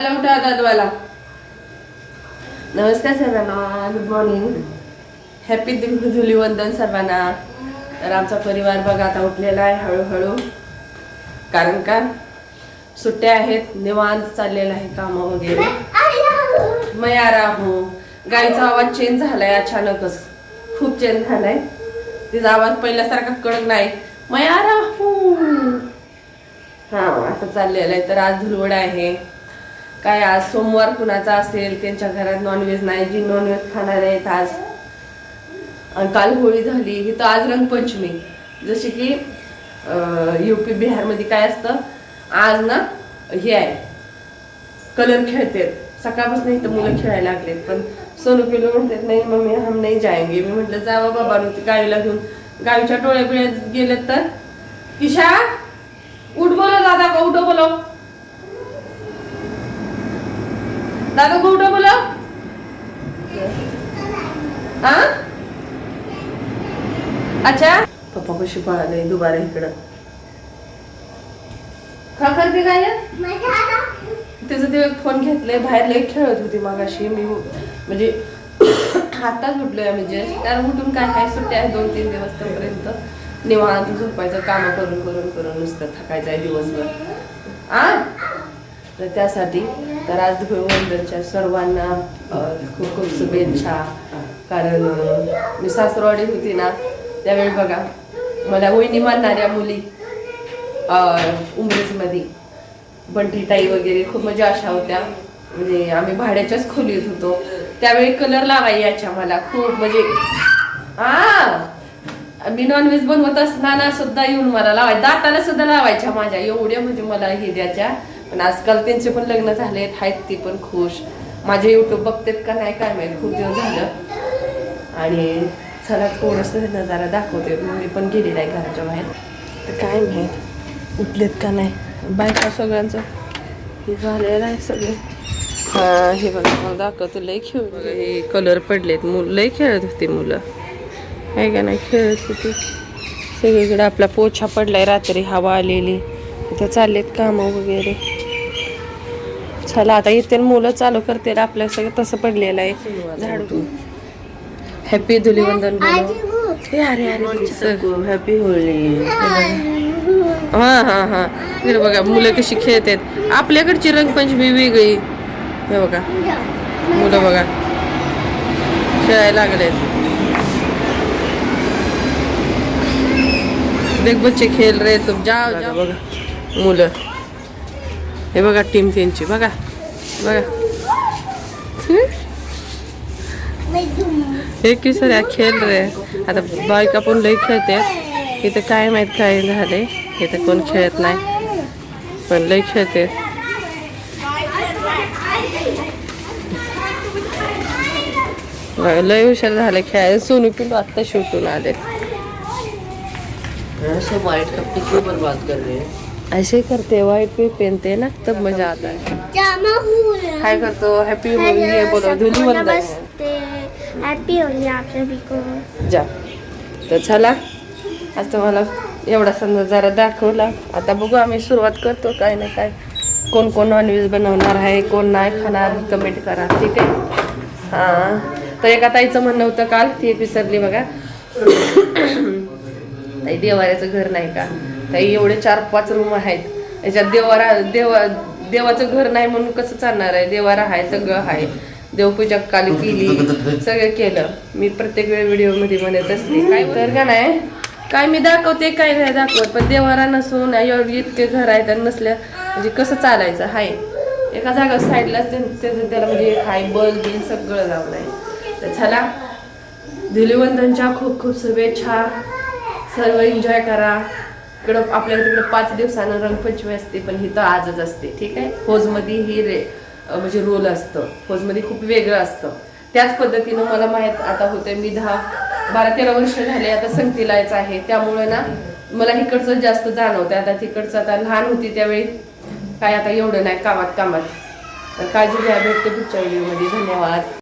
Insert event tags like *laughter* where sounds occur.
उठा दादवाला. नमस्कार सर्वांना गुड मॉर्निंग हॅपी धुलीवंदन सर्वांना. तर आमचा परिवार बघा आता उठलेला आहे हळूहळू. कारण का? सुट्ट्या आहेत निवांत चाललेलं आहे कामं वगैरे. मैं आ रहा. हूँ गाईचा आवाज चेंज झालाय अचानकच. खूप चेंज झालाय. तिचा आवाज पहिल्यासारखा कडक नाही. मैं आ रहा. हूँ हा आता चाललेलं आहे. तर आज धुलवड आहे. काय आज सोमवार कुणाचा असेल त्यांच्या घरात नॉनव्हेज नाही जी नॉनव्हेज खाणार आहेत आज. आणि काल होळी झाली ही तर आज रंगपंचमी. जसे की युपी बिहारमध्ये काय असतं आज ना हे आहे. कलर खेळतात सकाळपासून इथं मुलं खेळायला लागलेत पण सोनू पिलो म्हणतात नाही मम्मी हम नाही जायंगे. मी म्हटलं जावा बाबा ती गावीला घेऊन. गावीच्या टोळ्या बिळ्यात गेलेत तर किशा उठ बोलो दादा का उठो बोलो दादा कुठं बोला? हा अच्छा? पप्पा कशी पळाले दुबारा इकडं. का करते काय तिचं ते फोन घेतलंय बाहेर लई खेळत होती मागाशी. मी म्हणजे *coughs* आताच उठलोय आम्ही जस्ट कारण उठून काय काय सुट्टी आहे? दोन तीन दिवस तोपर्यंत निवांत झोपायचं कामं करून करून करून नुसतं थकायचं आहे दिवसभर. आ? तर त्यासाठी तर आज धुळवंदरच्या सर्वांना खूप खूप शुभेच्छा. कारण मी सासरवाडी होती ना त्यावेळी बघा मला वहिनी मानणाऱ्या मुली उमरेजमध्ये बंटीताई वगैरे खूप म्हणजे अशा होत्या. म्हणजे आम्ही भाड्याच्याच खोलीत होतो. त्यावेळी कलर लावायच्या मला खूप म्हणजे हा मी नॉनव्हेज बनवत असताना सुद्धा येऊन मला लावाय दाताला सुद्धा लावायच्या माझ्या. एवढ्या म्हणजे मला हे द्यायच्या. पण आजकाल त्यांचे पण लग्न झालेत आहेत ती पण खुश. माझे युट्यूब बघतेत का नाही काय माहीत खूप दिवस झालं. आणि चला थोडस नजारा दाखवते. मी पण गेली नाही घराच्या बाहेर. तर काय माहीत उठलेत का नाही. बायका सगळ्यांचं. हे झालेलं आहे सगळे. हा हे बघा मला दाखवतो. लय खेळ हे कलर पडलेत. मुलं लय खेळत होते मुलं. आहे का नाही खेळत होती. सगळीकडे आपला पोछा पडलाय रात्री हवा आलेली. इथं चाललेत कामं वगैरे. चला आता येते मुलं चालू करतील आपल्या सगळं तसं पडलेलं आहे. झाडू हॅपी धुलीवंदन बोलो. हे. अरे अरे हॅपी होळी. हा हा हा. बघा मुलं कशी खेळतात. आपल्याकडची रंगपंचमी वेगळी. हे बघा. मुलं बघा. खेळायला लागलेत. देख बच्चे खेळ रे तुम जाओ जाओ बघा. मुलं. हे बघा टीम त्यांची बघा. बघा. हे की सर खेळ रे आता बायका पण लई खेळते. इथं काय माहीत काय झालंय इथं कोण खेळत नाही. पण लई खेळते. लय हुशार झाले. खेळायला सोनू पिलू आत्ता शिवटून आले ऐसे वाइट कपड़े क्यों बर्बाद कर रहे हैं? ऐसे करते वाईट पे पहनते ना तब मजा आता है। जामा हुआ काय करतो हॅपी होली बोलो धुली वंदन नमस्ते हैप्पी होली आप सभी को। जा तर चला। आज तुम्हाला एवढा समजा जरा दाखवला। आता बघू आम्ही सुरुवात करतो काय ना काय. कोण कोण नॉनव्हेज बनवणार आहे कोण नाही खाणार कमेंट करा ठीक आहे? हां तर एका ताईचं म्हणणं होतं काल ती विसरली बघा. ताई देवाऱ्याचं घर नाही का? ताई एवढे चार पाच रूम आहेत. याच्यात देवारा देवा देवाचं घर नाही म्हणून कसं चालणार आहे? देवारा आहे सगळं आहे. देवपूजा काल केली सगळं केलं. मी प्रत्येक वेळ व्हिडिओमध्ये म्हणत असते काय तर का नाही काय मी दाखवते काय नाही दाखवत. पण देवारा नसून इतके घर आहेत आणि नसल्या म्हणजे कसं चालायचं? आहे एका जागा साईडलाच त्याला म्हणजे हाय बल बिल सगळं लावलं आहे तर चला धुलिवंदनच्या खूप खूप शुभेच्छा. सर्व एन्जॉय करा. इकडं आपल्याकडे तिकडं पाच दिवसानं रंगपंचमी असते पण ही तर आजच असते ठीक आहे? फौजमध्ये ही रे म्हणजे रोल असतं. फौजमध्ये खूप वेगळं असतं. त्याच पद्धतीनं मला माहीत आता होते मी दहा बारा तेरा वर्ष झाले आता संगतीलायचं आहे. त्यामुळे ना मला इकडचं जास्त जाणवतं आता तिकडचं आता लहान होती त्यावेळी काय आता एवढं नाही कामात कामात. काळजी घ्या भेटते पुढच्या व्हिडिओमध्ये. धन्यवाद.